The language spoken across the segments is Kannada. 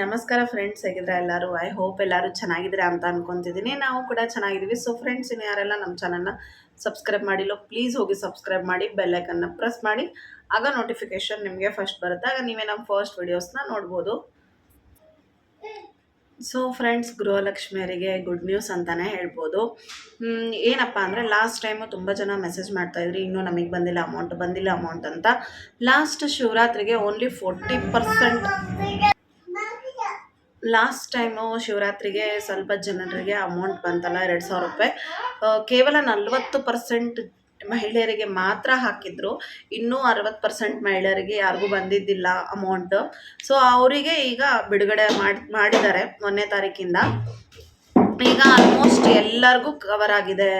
ನಮಸ್ಕಾರ ಫ್ರೆಂಡ್ಸ್ ಹೇಗಿದ್ರೆ ಎಲ್ಲರೂ? ಐ ಹೋಪ್ ಎಲ್ಲರೂ ಚೆನ್ನಾಗಿದ್ರೆ ಅಂತ ಅನ್ಕೊಂತಿದ್ದೀನಿ. ನಾವು ಕೂಡ ಚೆನ್ನಾಗಿದ್ದೀವಿ. ಸೊ ಫ್ರೆಂಡ್ಸ್ ಇನ್ನು ಯಾರೆಲ್ಲ ನಮ್ಮ ಚಾನಲ್ನ ಸಬ್ಸ್ಕ್ರೈಬ್ ಮಾಡಿಲ್ಲ ಪ್ಲೀಸ್ ಹೋಗಿ ಸಬ್ಸ್ಕ್ರೈಬ್ ಮಾಡಿ ಬೆಲ್ಲೈಕನ್ನ ಪ್ರೆಸ್ ಮಾಡಿ. ಆಗ ನೋಟಿಫಿಕೇಶನ್ ನಿಮಗೆ ಫಸ್ಟ್ ಬರುತ್ತೆ. ಆಗ ನೀವೇ ನಮ್ಮ ಫಸ್ಟ್ ವಿಡಿಯೋಸ್ನ ನೋಡ್ಬೋದು. ಸೊ ಫ್ರೆಂಡ್ಸ್ ಗೃಹಲಕ್ಷ್ಮಿಯರಿಗೆ ಗುಡ್ ನ್ಯೂಸ್ ಅಂತಲೇ ಹೇಳ್ಬೋದು. ಏನಪ್ಪ ಅಂದರೆ ಲಾಸ್ಟ್ ಟೈಮು ತುಂಬ ಜನ ಮೆಸೇಜ್ ಮಾಡ್ತಾಯಿದ್ರು ಇನ್ನೂ ನಮಗೆ ಬಂದಿಲ್ಲ ಅಮೌಂಟ್ ಬಂದಿಲ್ಲ ಅಮೌಂಟ್ ಅಂತ. Last ಶಿವರಾತ್ರಿಗೆ only forty percent last time ಶಿವರಾತ್ರಿಗೆ ಸ್ವಲ್ಪ ಜನರಿಗೆ ಅಮೌಂಟ್ ಬಂತಲ್ಲ ಎರಡು ಸಾವಿರ ರೂಪಾಯಿ. ಕೇವಲ ನಲ್ವತ್ತು ಪರ್ಸೆಂಟ್ ಮಹಿಳೆಯರಿಗೆ ಮಾತ್ರ ಹಾಕಿದ್ರು. ಇನ್ನೂ ಅರವತ್ತು ಪರ್ಸೆಂಟ್ ಮಹಿಳೆಯರಿಗೆ ಯಾರಿಗೂ ಬಂದಿದ್ದಿಲ್ಲ ಅಮೌಂಟ್ ಸೊ ಅವರಿಗೆ ಈಗ ಬಿಡುಗಡೆ ಮಾಡಿ, ಮಾಡಿದ್ದಾರೆ ಮೊನ್ನೆ ತಾರೀಕಿಂದ. ಈಗ ಆಲ್ಮೋಸ್ಟ್ ಎಲ್ಲರಿಗೂ ಕವರ್ ಆಗಿದೆ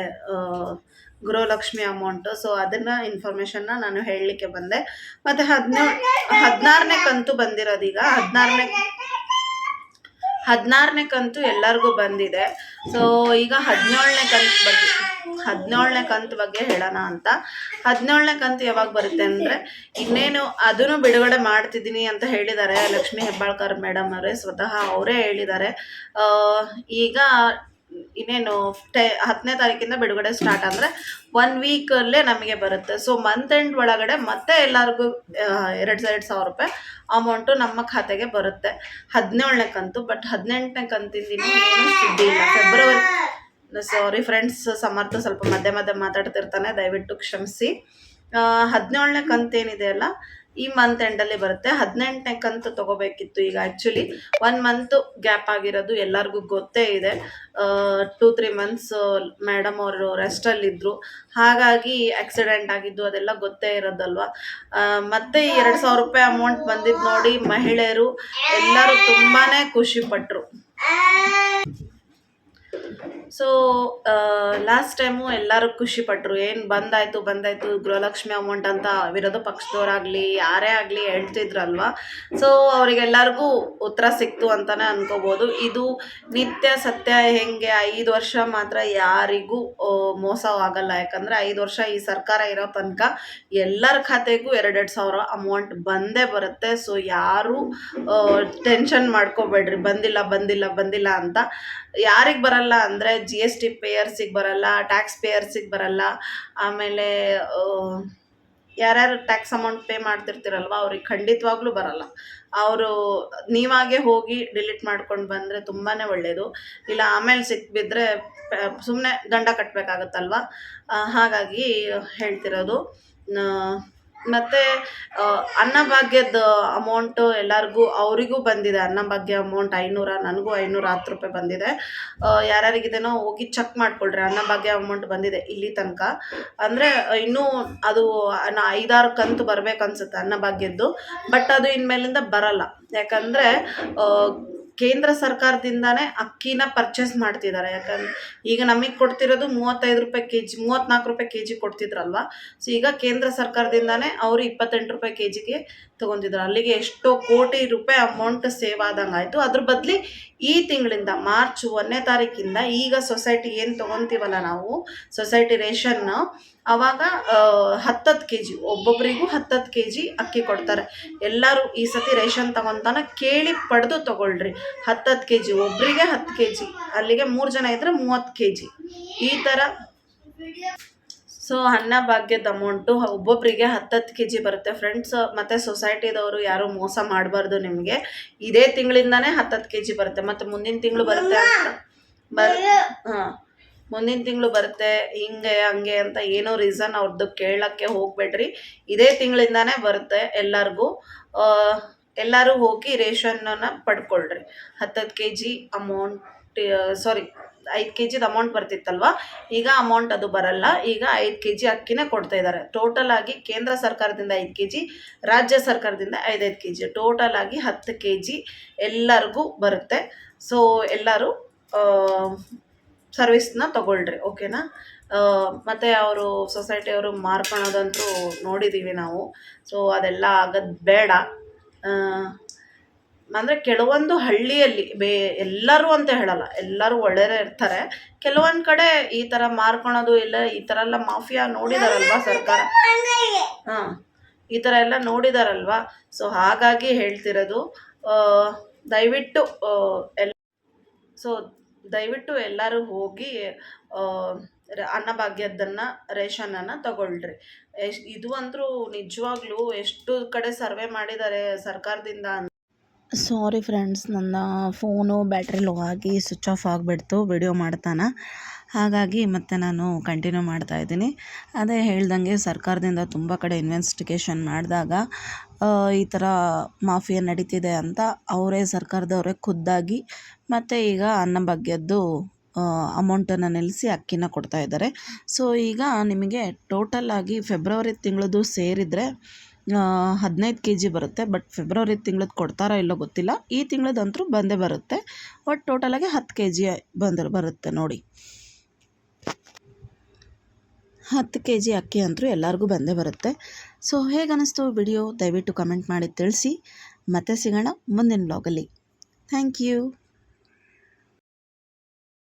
ಗೃಹಲಕ್ಷ್ಮಿ ಅಮೌಂಟು ಸೊ ಅದನ್ನು ಇನ್ಫಾರ್ಮೇಷನ್ನ ನಾನು ಹೇಳಲಿಕ್ಕೆ ಬಂದೆ. ಮತ್ತು ಹದಿನೇಳು ಹದಿನಾರನೇ ಕಂತು ಬಂದಿರೋದೀಗ ಹದಿನಾರನೇ ಹದಿನಾರನೇ ಕಂತು ಎಲ್ಲರಿಗೂ ಬಂದಿದೆ. ಸೊ ಈಗ ಹದಿನೇಳನೇ ಕಂತು ಬಗ್ಗೆ, ಹದಿನೇಳನೇ ಕಂತು ಬಗ್ಗೆ ಹೇಳೋಣ ಅಂತ. ಹದಿನೇಳನೇ ಕಂತು ಯಾವಾಗ ಬರುತ್ತೆ ಅಂದರೆ, ಇನ್ನೇನು ಅದನ್ನು ಬಿಡುಗಡೆ ಮಾಡ್ತಿದ್ದೀನಿ ಅಂತ ಹೇಳಿದ್ದಾರೆ ಲಕ್ಷ್ಮೀ ಹೆಬ್ಬಾಳ್ಕರ್ ಮೇಡಮ್ ಅವರೇ, ಸ್ವತಃ ಅವರೇ ಹೇಳಿದ್ದಾರೆ. ಈಗ ಇನ್ನೇನು ಟೆ, ಹತ್ತನೇ ತಾರೀಕಿಂದ ಬಿಡುಗಡೆ ಸ್ಟಾರ್ಟ್ ಅಂದರೆ ಒನ್ ವೀಕಲ್ಲೇ ನಮಗೆ ಬರುತ್ತೆ. ಸೊ ಮಂತ್ ಎಂಡ್ ಒಳಗಡೆ ಮತ್ತೆ ಎಲ್ಲರಿಗೂ ಎರಡು ಎರಡು ಸಾವಿರ ರೂಪಾಯಿ ಅಮೌಂಟು ನಮ್ಮ ಖಾತೆಗೆ ಬರುತ್ತೆ. ಹದಿನೇಳನೇ ಕಂತು ಬಟ್ ಹದಿನೆಂಟನೇ ಕಂತಿಂದ ಇನ್ನೂ ಏನೂ ಫೆಬ್ರವರಿ ಸಾರಿ ಫ್ರೆಂಡ್ಸ್ ಸಮರ್ಥ ಸ್ವಲ್ಪ ಮಧ್ಯ ಮಧ್ಯೆ ಮಾತಾಡ್ತಿರ್ತಾನೆ, ದಯವಿಟ್ಟು ಕ್ಷಮಿಸಿ. ಹದಿನೇಳನೇ ಕಂತೇನಿದೆ ಅಲ್ಲ ಈ ಮಂತ್ ಎಂಡಲ್ಲಿ ಬರುತ್ತೆ. ಹದಿನೆಂಟನೇ ಕಂತು ತಗೋಬೇಕಿತ್ತು ಈಗ ಆ್ಯಕ್ಚುಲಿ ಒನ್ ಮಂತು ಗ್ಯಾಪ್ ಆಗಿರೋದು ಎಲ್ಲರಿಗೂ ಗೊತ್ತೇ ಇದೆ. ಟೂ ತ್ರೀ ಮಂತ್ಸ್ ಮೇಡಮ್ ಅವರು ರೆಸ್ಟಲ್ಲಿದ್ದರು ಹಾಗಾಗಿ ಆಕ್ಸಿಡೆಂಟ್ ಆಗಿದ್ದು ಅದೆಲ್ಲ ಗೊತ್ತೇ ಇರೋದಲ್ವಾ? ಮತ್ತೆ ಎರಡು ಸಾವಿರ ರೂಪಾಯಿ ಅಮೌಂಟ್ ಬಂದಿದ್ದು ನೋಡಿ ಮಹಿಳೆಯರು ಎಲ್ಲರೂ ತುಂಬಾ ಖುಷಿ ಪಟ್ಟರು ಸೊ ಲಾಸ್ಟ್ ಟೈಮು ಎಲ್ಲರೂ ಖುಷಿ ಪಟ್ಟರು ಏನು ಬಂದಾಯಿತು ಬಂದಾಯಿತು, ಗೃಹಲಕ್ಷ್ಮಿ ಅಮೌಂಟ್ ಅಂತ ವಿರೋಧ ಪಕ್ಷದವರಾಗಲಿ, ಯಾರೇ ಆಗಲಿ ಹೇಳ್ತಿದ್ರಲ್ವ? ಸೊ ಅವರಿಗೆಲ್ಲರಿಗೂ ಉತ್ತರ ಸಿಕ್ತು ಅಂತಲೇ ಅನ್ಕೋಬೋದು. ಇದು ನಿತ್ಯ ಸತ್ಯ ಹೆಂಗೆ? ಐದು ವರ್ಷ ಮಾತ್ರ ಯಾರಿಗೂ ಮೋಸ ಮೋಸವಾಗಲ್ಲ ಯಾಕಂದರೆ ಐದು ವರ್ಷ ಈ ಸರ್ಕಾರ ಇರೋ ತನಕ ಎಲ್ಲರ ಖಾತೆಗೂ ಎರಡೆರಡು ಸಾವಿರ ಅಮೌಂಟ್ ಬಂದೇ ಬರುತ್ತೆ. ಸೊ ಯಾರು ಟೆನ್ಷನ್ ಮಾಡ್ಕೋಬೇಡ್ರಿ. ಬಂದಿಲ್ಲ ಬಂದಿಲ್ಲ ಬಂದಿಲ್ಲ ಅಂತ ಯಾರಿಗೆ ಬರಲ್ಲ ಅಂದರೆ ಜಿ ಎಸ್ ಟಿ ಪೇಯರ್ಸಿಗೆ ಬರಲ್ಲ ಟ್ಯಾಕ್ಸ್ ಪೇಯರ್ಸಿಗೆ ಬರಲ್ಲ, ಆಮೇಲೆ ಯಾರ್ಯಾರು ಟ್ಯಾಕ್ಸ್ ಅಮೌಂಟ್ ಪೇ ಮಾಡ್ತಿರ್ತೀರಲ್ವ ಅವ್ರಿಗೆ ಖಂಡಿತವಾಗ್ಲೂ ಬರಲ್ಲ. ಅವರು ನೀವಾಗೆ ಹೋಗಿ ಡಿಲೀಟ್ ಮಾಡ್ಕೊಂಡು ಬಂದರೆ ತುಂಬಾ ಒಳ್ಳೆಯದು ಇಲ್ಲ ಆಮೇಲೆ ಸಿಕ್ಬಿದ್ರೆ ಸುಮ್ಮನೆ ದಂಡ ಕಟ್ಟಬೇಕಾಗತ್ತಲ್ವ ಹಾಗಾಗಿ ಹೇಳ್ತಿರೋದು ಮತ್ತೆ ಅನ್ನಭಾಗ್ಯದ ಅಮೌಂಟು ಎಲ್ಲರಿಗೂ, ಅವರಿಗೂ ಬಂದಿದೆ. ಅನ್ನಭಾಗ್ಯ ಅಮೌಂಟ್ ಐನೂರ, ನನಗೂ ಐನೂರ ಹತ್ತು ರೂಪಾಯಿ ಬಂದಿದೆ. ಯಾರ್ಯಾರಿಗಿದೆನೋ ಹೋಗಿ ಚೆಕ್ ಮಾಡ್ಕೊಳ್ರಿ. ಅನ್ನಭಾಗ್ಯ ಅಮೌಂಟ್ ಬಂದಿದೆ ಇಲ್ಲಿ ತನಕ. ಅಂದರೆ, ಇನ್ನೂ ಅದು ಐದಾರು ಕಂತು ಬರಬೇಕನ್ಸುತ್ತೆ ಅನ್ನಭಾಗ್ಯದ್ದು ಬಟ್ ಅದು ಇನ್ಮೇಲಿಂದ ಬರಲ್ಲ. ಯಾಕಂದರೆ ಕೇಂದ್ರ ಸರ್ಕಾರದಿಂದಾನೇ ಅಕ್ಕಿನ ಪರ್ಚೇಸ್ ಮಾಡ್ತಿದ್ದಾರೆ. ಯಾಕಂದ್ರೆ ಈಗ ನಮಗೆ ಕೊಡ್ತಿರೋದು ಮೂವತ್ತೈದು ರೂಪಾಯಿ ಕೆ ಜಿ ಮೂವತ್ತ್ನಾಲ್ಕು ರೂಪಾಯಿ ಕೆ ಜಿ ಕೊಡ್ತಿದ್ರಲ್ವ? ಸೊ ಈಗ ಕೇಂದ್ರ ಸರ್ಕಾರದಿಂದಾನೇ ಅವರು ಇಪ್ಪತ್ತೆಂಟು ರೂಪಾಯಿ ಕೆ ಜಿಗೆ ತೊಗೊಂತಿದ್ರು ಅಲ್ಲಿಗೆ ಎಷ್ಟೋ ಕೋಟಿ ರೂಪಾಯಿ ಅಮೌಂಟ್ ಸೇವ್ ಆದಂಗೆ ಆಯಿತು. ಅದ್ರ ಬದಲಿ ಈ ತಿಂಗಳಿಂದ ಮಾರ್ಚ್ ಒಂದನೇ ತಾರೀಕಿಂದ ಈಗ ಸೊಸೈಟಿ ಏನು ತೊಗೊತೀವಲ್ಲ ನಾವು ಸೊಸೈಟಿ ರೇಷನ್ನ ಆವಾಗ ಹತ್ತತ್ತು ಕೆ ಜಿ ಒಬ್ಬೊಬ್ಬರಿಗೂ ಹತ್ತತ್ತು ಕೆ ಜಿ ಅಕ್ಕಿ ಕೊಡ್ತಾರೆ. ಎಲ್ಲರೂ ಈ ಸತಿ ರೇಷನ್ ತಗೊಂತಾನ ಕೇಳಿ ಪಡೆದು ತಗೊಳ್ರಿ. ಹತ್ತತ್ತು ಕೆ ಜಿ ಒಬ್ಬರಿಗೆ ಹತ್ತು ಕೆ ಜಿ ಅಲ್ಲಿಗೆ ಮೂರು ಜನ ಇದ್ದರೆ ಮೂವತ್ತು ಕೆ ಜಿ ಈ ಥರ ಸೊ ಅನ್ನ ಭಾಗ್ಯದ ಅಮೌಂಟು ಒಬ್ಬೊಬ್ಬರಿಗೆ ಹತ್ತತ್ತು ಕೆ ಜಿ ಬರುತ್ತೆ. ಫ್ರೆಂಡ್ಸ್ ಮತ್ತು ಸೊಸೈಟಿದವರು ಯಾರು ಮೋಸ ಮಾಡಬಾರ್ದು ನಿಮಗೆ. ಇದೇ ತಿಂಗಳಿಂದಾನೇ ಹತ್ತತ್ತು ಕೆ ಜಿ ಬರುತ್ತೆ. ಮತ್ತು ಮುಂದಿನ ತಿಂಗಳು ಬರುತ್ತೆ ಅಂತ. ಬರ್ ಹಾಂ. ಮುಂದಿನ ತಿಂಗಳು ಬರುತ್ತೆ, ಹಿಂಗೆ, ಹಂಗೆ ಅಂತ ಏನೋ ರೀಸನ್ ಅವ್ರದ್ದು ಕೇಳೋಕ್ಕೆ ಹೋಗಬೇಡ್ರಿ. ಇದೇ ತಿಂಗಳಿಂದಾನೇ ಬರುತ್ತೆ ಎಲ್ಲರಿಗೂ. ಎಲ್ಲರೂ ಹೋಗಿ ರೇಷನ್ನ ಪಡ್ಕೊಳ್ರಿ. ಹತ್ತತ್ತು ಕೆ ಜಿ ಅಮೌಂಟ್ ಸಾರಿ ಐದು ಕೆ ಜಿದು ಅಮೌಂಟ್ ಬರ್ತಿತ್ತಲ್ವ? ಈಗ ಅಮೌಂಟ್ ಅದು ಬರಲ್ಲ. ಈಗ ಐದು ಕೆ ಜಿ ಅಕ್ಕಿನೇ ಕೊಡ್ತಾ ಇದ್ದಾರೆ ಟೋಟಲ್ ಆಗಿ ಕೇಂದ್ರ ಸರ್ಕಾರದಿಂದ ಐದು ಕೆ ಜಿ ರಾಜ್ಯ ಸರ್ಕಾರದಿಂದ ಐದೈದು ಕೆ ಜಿ ಟೋಟಲ್ ಆಗಿ ಹತ್ತು ಕೆ ಜಿ ಎಲ್ಲರಿಗೂ ಬರುತ್ತೆ. ಸೊ ಎಲ್ಲರೂ ಸರ್ವಿಸ್ನ ತೊಗೊಳ್ರಿ, ಓಕೆನಾ? ಮತ್ತು ಅವರು ಸೊಸೈಟಿಯವರು ಮಾರ್ಕೊಳೋದಂತೂ ನೋಡಿದ್ದೀವಿ ನಾವು. ಸೊ ಅದೆಲ್ಲ ಆಗೋದು ಬೇಡ. ಅಂದರೆ ಕೆಲವೊಂದು ಹಳ್ಳಿಯಲ್ಲಿ ಬೇ, ಎಲ್ಲರೂ ಅಂತ ಹೇಳಲ್ಲ, ಎಲ್ಲರೂ ಒಳ್ಳೆಯದೇ ಇರ್ತಾರೆ. ಕೆಲವೊಂದು ಕಡೆ ಈ ಥರ ಮಾರ್ಕೊಳೋದು ಇಲ್ಲ, ಈ ಥರ ಎಲ್ಲ ಮಾಫಿಯಾ ನೋಡಿದಾರಲ್ವಾ ಸರ್ಕಾರ? ಹಾಂ, ಈ ಥರ ಎಲ್ಲ ನೋಡಿದಾರಲ್ವಾ? ಸೊ ಹಾಗಾಗಿ ಹೇಳ್ತಿರೋದು ದಯವಿಟ್ಟು ಎಲ್ಲ ಸೊ ದಯವಿಟ್ಟು ಎಲ್ಲರೂ ಹೋಗಿ ಅನ್ನಭಾಗ್ಯದ್ದನ್ನು ರೇಷನನ್ನು ತಗೊಳ್ರಿ. ಎಷ್ಟು ಇದು ಅಂತೂ ನಿಜವಾಗ್ಲೂ ಎಷ್ಟು ಕಡೆ ಸರ್ವೆ ಮಾಡಿದ್ದಾರೆ ಸರ್ಕಾರದಿಂದ ಸಾರಿ ಫ್ರೆಂಡ್ಸ್ ನನ್ನ ಫೋನು ಬ್ಯಾಟ್ರಿ ಲೋ ಆಗಿ ಸ್ವಿಚ್ ಆಫ್ ಆಗಿಬಿಡ್ತು ವಿಡಿಯೋ ಮಾಡ್ತಾನೆ. ಹಾಗಾಗಿ ಮತ್ತೆ ನಾನು ಕಂಟಿನ್ಯೂ ಮಾಡ್ತಾ ಇದ್ದೀನಿ. ಅದೇ ಹೇಳ್ದಂಗೆ ಸರ್ಕಾರದಿಂದ ತುಂಬ ಕಡೆ ಇನ್ವೆಸ್ಟಿಗೇಷನ್ ಮಾಡಿದಾಗ ಈ ಥರ ಮಾಫಿಯಾ ನಡೀತಿದೆ ಅಂತ ಅವರೇ ಸರ್ಕಾರದವರೇ ಖುದ್ದಾಗಿ ಮತ್ತು ಈಗ ಅನ್ನಭಾಗ್ಯದ್ದು ಅಮೌಂಟನ್ನು ನಿಲ್ಲಿಸಿ ಅಕ್ಕಿನ ಕೊಡ್ತಾ ಇದ್ದಾರೆ. ಸೊ ಈಗ ನಿಮಗೆ ಟೋಟಲ್ ಆಗಿ ಫೆಬ್ರವರಿ ತಿಂಗಳದ್ದು ಸೇರಿದರೆ ಹದಿನೈದು ಕೆ ಜಿ ಬರುತ್ತೆ. ಬಟ್ ಫೆಬ್ರವರಿ ತಿಂಗ್ಳದ್ದು ಕೊಡ್ತಾರೋ ಇಲ್ಲೋ ಗೊತ್ತಿಲ್ಲ. ಈ ತಿಂಗಳದಂತೂ ಬಂದೇ ಬರುತ್ತೆ. ಬಟ್ ಟೋಟಲಾಗಿ ಹತ್ತು ಕೆ ಜಿ ಬಂದು, ಬರುತ್ತೆ ನೋಡಿ. ಹತ್ತು ಕೆ ಜಿ ಅಕ್ಕಿ ಅಂತೂ ಎಲ್ಲರಿಗೂ ಬಂದೇ ಬರುತ್ತೆ. ಸೊ ಹೇಗೆ ಅನ್ನಿಸ್ತು ವಿಡಿಯೋ ದಯವಿಟ್ಟು ಕಮೆಂಟ್ ಮಾಡಿ ತಿಳಿಸಿ. ಮತ್ತೆ ಸಿಗೋಣ ಮುಂದಿನ ಬ್ಲಾಗಲ್ಲಿ ಥ್ಯಾಂಕ್ ಯು